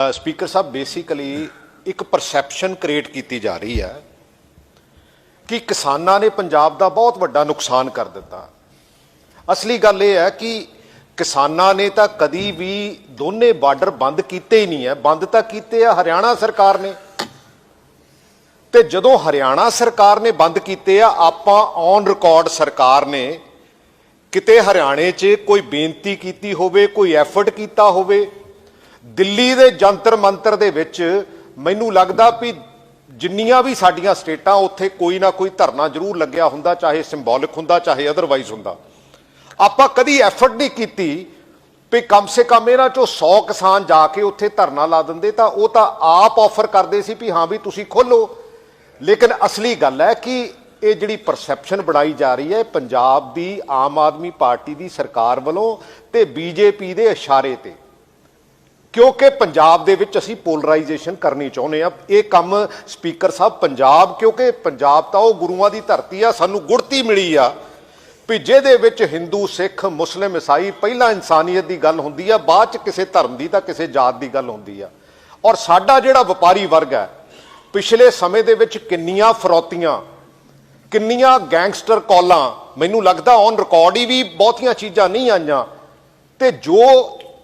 Speaker ਸਾਹਿਬ basically ਇੱਕ perception create ਕੀਤੀ ਜਾ ਰਹੀ ਹੈ ਕਿ ਕਿਸਾਨਾਂ ਨੇ ਪੰਜਾਬ ਦਾ ਬਹੁਤ ਵੱਡਾ ਨੁਕਸਾਨ ਕਰ ਦਿੱਤਾ। ਅਸਲੀ ਗੱਲ ਇਹ ਹੈ ਕਿ ਕਿਸਾਨਾਂ ਨੇ ਤਾਂ ਕਦੀ ਵੀ ਦੋਨੇ ਬਾਰਡਰ ਬੰਦ ਕੀਤੇ ਹੀ ਨਹੀਂ ਹੈ। ਬੰਦ ਤਾਂ ਕੀਤੇ ਆ ਹਰਿਆਣਾ ਸਰਕਾਰ ਨੇ। ਤੇ ਜਦੋਂ ਹਰਿਆਣਾ ਸਰਕਾਰ ਨੇ ਬੰਦ ਕੀਤੇ ਆ, ਆਪਾਂ ਔਨ ਰਿਕਾਰਡ ਸਰਕਾਰ ਨੇ ਕਿਤੇ ਹਰਿਆਣੇ 'ਚ ਕੋਈ ਬੇਨਤੀ ਕੀਤੀ ਹੋਵੇ, ਕੋਈ ਐਫਰਟ ਕੀਤਾ ਹੋਵੇ ਦਿੱਲੀ ਦੇ ਜੰਤਰ ਮੰਤਰ ਦੇ ਵਿੱਚ ਮੈਨੂੰ ਲੱਗਦਾ ਵੀ ਜਿੰਨੀਆਂ ਵੀ ਸਾਡੀਆਂ ਸਟੇਟਾਂ, ਉੱਥੇ ਕੋਈ ਨਾ ਕੋਈ ਧਰਨਾ ਜ਼ਰੂਰ ਲੱਗਿਆ ਹੁੰਦਾ, ਚਾਹੇ ਸਿੰਬੋਲਿਕ ਹੁੰਦਾ, ਚਾਹੇ ਅਦਰਵਾਈਜ਼ ਹੁੰਦਾ। ਆਪਾਂ ਕਦੀ ਐਫਰਟ ਨਹੀਂ ਕੀਤੀ ਵੀ ਕਮ ਸੇ ਕਮ ਇਹਨਾਂ ਚੋਂ 100 ਕਿਸਾਨ ਜਾ ਕੇ ਉੱਥੇ ਧਰਨਾ ਲਾ ਦਿੰਦੇ, ਤਾਂ ਉਹ ਤਾਂ ਆਪ ਆਫਰ ਕਰਦੇ ਸੀ ਵੀ ਹਾਂ ਵੀ ਤੁਸੀਂ ਖੋਲੋ ਲੇਕਿਨ ਅਸਲੀ ਗੱਲ ਹੈ ਕਿ ਇਹ ਜਿਹੜੀ ਪਰਸੈਪਸ਼ਨ ਬਣਾਈ ਜਾ ਰਹੀ ਹੈ, ਪੰਜਾਬ ਦੀ ਆਮ ਆਦਮੀ ਪਾਰਟੀ ਦੀ ਸਰਕਾਰ ਵੱਲੋਂ ਤੇ ਬੀਜੇਪੀ ਦੇ ਇਸ਼ਾਰੇ ਤੇ। ਕਿਉਂਕਿ ਪੰਜਾਬ ਦੇ ਵਿੱਚ ਅਸੀਂ ਪੋਲਰਾਈਜੇਸ਼ਨ ਕਰਨੀ ਚਾਹੁੰਦੇ ਆ ਇਹ ਕੰਮ ਸਪੀਕਰ ਸਾਹਿਬ ਪੰਜਾਬ, ਕਿਉਂਕਿ ਪੰਜਾਬ ਤਾਂ ਉਹ ਗੁਰੂਆਂ ਦੀ ਧਰਤੀ ਆ, ਸਾਨੂੰ ਗੁੜਤੀ ਮਿਲੀ ਆ। ਵੀ ਜਿਹਦੇ ਵਿੱਚ ਹਿੰਦੂ ਸਿੱਖ ਮੁਸਲਿਮ ਈਸਾਈ ਪਹਿਲਾਂ ਇਨਸਾਨੀਅਤ ਦੀ ਗੱਲ ਹੁੰਦੀ ਆ, ਬਾਅਦ ਚ ਕਿਸੇ ਧਰਮ ਦੀ ਤਾਂ ਕਿਸੇ ਜਾਤ ਦੀ ਗੱਲ ਹੁੰਦੀ ਆ। ਔਰ ਸਾਡਾ ਜਿਹੜਾ ਵਪਾਰੀ ਵਰਗ ਹੈ, ਪਿਛਲੇ ਸਮੇਂ ਦੇ ਵਿੱਚ ਕਿੰਨੀਆਂ ਫਰੋਤੀਆਂ, ਕਿੰਨੀਆਂ ਗੈਂਗਸਟਰ ਕਾਲਾਂ, ਮੈਨੂੰ ਲੱਗਦਾ ਔਨ ਰਿਕਾਰਡ ਹੀ ਵੀ ਬਹੁਤੀਆਂ ਚੀਜ਼ਾਂ ਨਹੀਂ ਆਈਆਂ। ਤੇ ਜੋ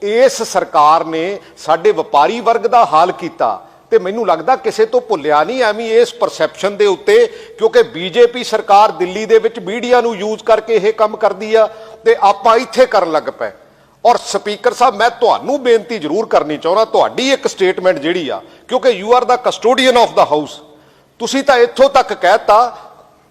ਇਸ ਸਰਕਾਰ ਨੇ ਸਾਡੇ ਵਪਾਰੀ ਵਰਗ ਦਾ ਹਾਲ ਕੀਤਾ ਤੇ ਮੈਨੂੰ ਲੱਗਦਾ ਕਿਸੇ ਤੋਂ ਭੁੱਲਿਆ ਨਹੀਂ ਐਵੇਂ ਇਸ ਪਰਸੈਪਸ਼ਨ ਦੇ ਉੱਤੇ, ਕਿਉਂਕਿ ਬੀਜੇਪੀ ਸਰਕਾਰ ਦਿੱਲੀ ਦੇ ਵਿੱਚ ਮੀਡੀਆ ਨੂੰ ਯੂਜ਼ ਕਰਕੇ ਇਹ ਕੰਮ ਕਰਦੀ ਆ ਤੇ ਆਪਾਂ ਇੱਥੇ ਕਰਨ ਲੱਗ ਪਏ। ਔਰ ਸਪੀਕਰ ਸਾਹਿਬ, ਮੈਂ ਤੁਹਾਨੂੰ ਬੇਨਤੀ ਜ਼ਰੂਰ ਕਰਨੀ ਚਾਹੁੰਦਾ, ਤੁਹਾਡੀ ਇੱਕ ਸਟੇਟਮੈਂਟ ਜਿਹੜੀ ਆ, ਕਿਉਂਕਿ you are the custodian of the house ਤੁਸੀਂ ਤਾਂ ਇੱਥੋਂ ਤੱਕ ਕਹਿਤਾ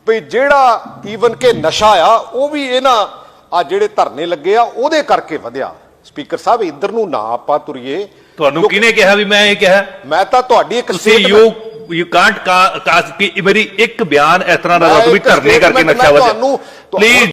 ਵੀ ਜਿਹੜਾ ਈਵਨ ਕਿ ਨਸ਼ਾ ਆ, ਉਹ ਵੀ ਇਹਨਾਂ ਆ ਜਿਹੜੇ ਧਰਨੇ ਲੱਗੇ ਆ, ਉਹਦੇ ਕਰਕੇ ਵਧਿਆ। ਸਪੀਕਰ ਸਾਹਿਬ ਇੱਧਰ ਨੂੰ ਨਾ ਆਪਾਂ ਤੁਰੀਏ। ਤੁਹਾਨੂੰ ਕਿਹਨੇ ਕਿਹਾ ਵੀ ਮੈਂ ਇਹ ਕਿਹਾ? ਮੈਂ ਤਾਂ ਤੁਹਾਡੀ ਇੱਕ ਤੁਸੀਂ ਯੂ ਯੂ ਕਾਂਟ ਕਾਸ ਕਿ ਮੇਰੀ ਇੱਕ ਬਿਆਨ ਇਸ ਤਰ੍ਹਾਂ ਦਾ ਵੀ ਧਰਨੇ ਕਰਕੇ ਨਸ਼ਾ ਵਧਿਆ ਤੁਹਾਨੂੰ- ਪਲੀਜ਼